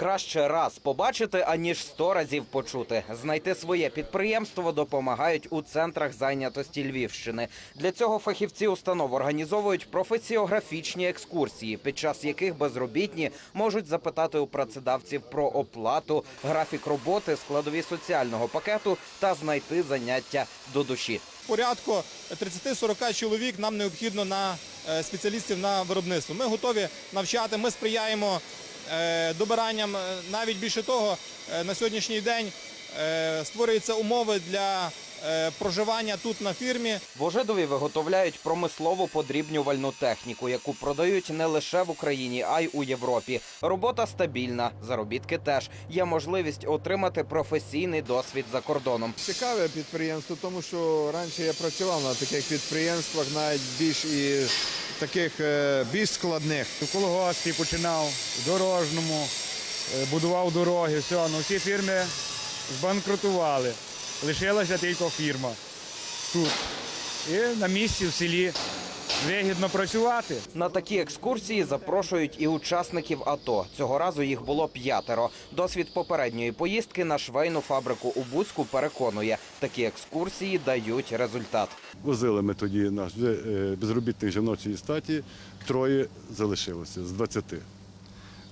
краще раз побачити, аніж сто разів почути. Знайти своє підприємство допомагають у центрах зайнятості Львівщини. Для цього фахівці установ організовують професіографічні екскурсії, під час яких безробітні можуть запитати у працедавців про оплату, графік роботи, складові соціального пакету та знайти заняття до душі. порядку 30-40 чоловік нам необхідно на е, спеціалістів на виробництво. Ми готові навчати, ми сприяємо добиранням. Е, Навіть більше того, е, на сьогоднішній день е, створюються умови для е, проживання тут на фірмі. В Ожидові виготовляють промислову подрібнювальну техніку, яку продають не лише в Україні, а й у Європі. Робота стабільна, заробітки теж є можливість отримати професійний досвід за кордоном. Цікаве підприємство, тому що раніше я працював на таких підприємствах, навіть більш і таких е, більш складних. В колгоспі починав, в дорожному, е, будував дороги, все, ну всі фірми збанкрутували. Лишилася тільки фірма тут. І на місці в селі вигідно працювати. На такі екскурсії запрошують і учасників АТО. Цього разу їх було п'ятеро. Досвід попередньої поїздки на швейну фабрику у Бузьку переконує, такі екскурсії дають результат. Возили ми тоді наш вже, е, безробітних жіночої статі, троє залишилося з 20.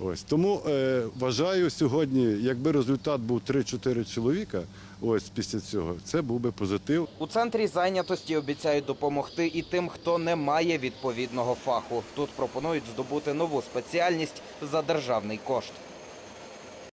Ось тому е, вважаю сьогодні, якби результат був 3-4 чоловіка, ось після цього це був би позитив. У центрі зайнятості обіцяють допомогти і тим, хто не має відповідного фаху. Тут пропонують здобути нову спеціальність за державний кошт.